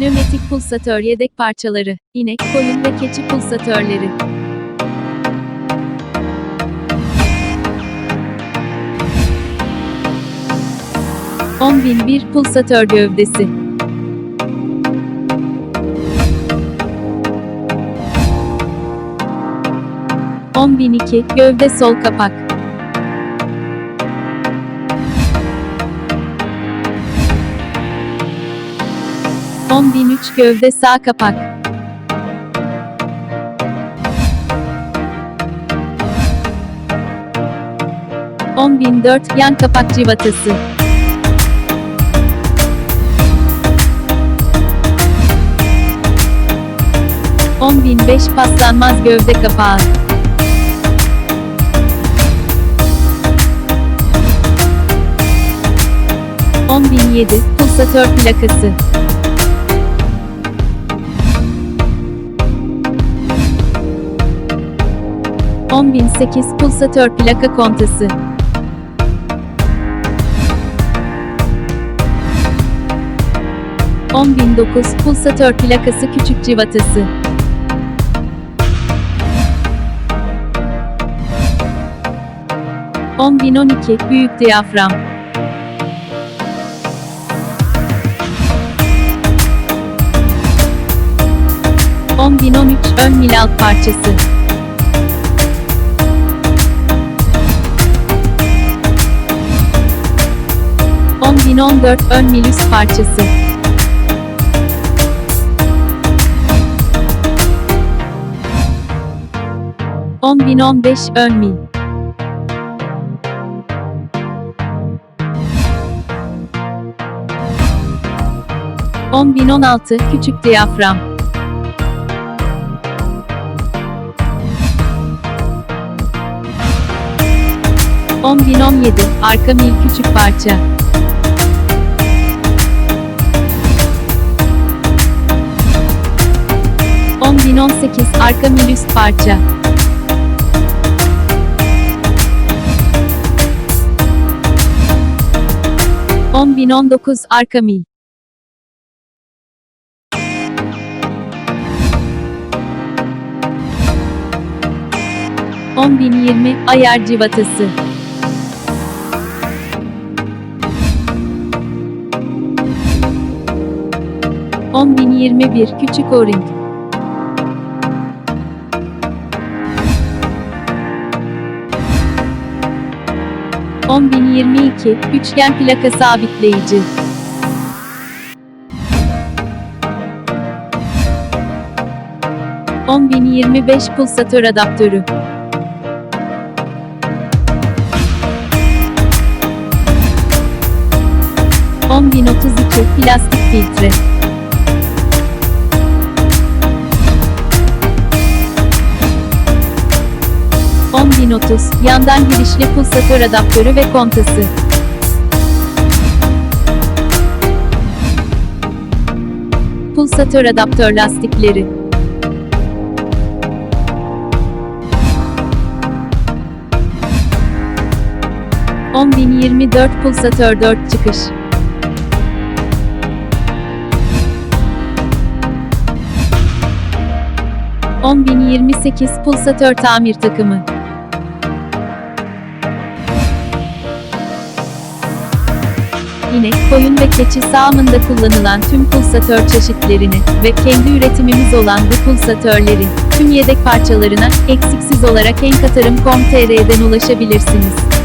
Pneumatik pulsatör yedek parçaları, inek, koyun ve keçi pulsatörleri. On bin bir pulsatör gövdesi. On bin iki gövde sol kapak. On bin üç gövde sağ kapak. On bin dört yan kapak civatası. On bin beş paslanmaz gövde kapağı. On bin yedi pulsatör plakası. 10008 pulsatör plaka kontası. On bin dokuz pulsatör plakası küçük civatası. On bin on iki büyük diyafram. On bin on üç ön mil alt parçası. 10014 ön mil üst parçası. On bin on beş ön mil. On bin on altı küçük diyafram. On bin on yedi arka mil küçük parça. 10018 arka üst parça. On bin on dokuz arka mil. On bin yirmi ayar civatası. On bin yirmi bir küçük o-ring. 10022 üçgen plaka sabitleyici. On bin yirmi beş pulsatör adaptörü. On bin otuz iki plastik filtre. 10030, yandan girişli pulsatör adaptörü ve kontası. Pulsatör adaptör lastikleri. On bin yirmi dört pulsatör dört çıkış. On bin yirmi sekiz pulsatör tamir takımı. İnek, koyun ve keçi sağımında kullanılan tüm pulsatör çeşitlerini ve kendi üretimimiz olan bu pulsatörlerin tüm yedek parçalarına eksiksiz olarak enkatarım.com.tr'den ulaşabilirsiniz.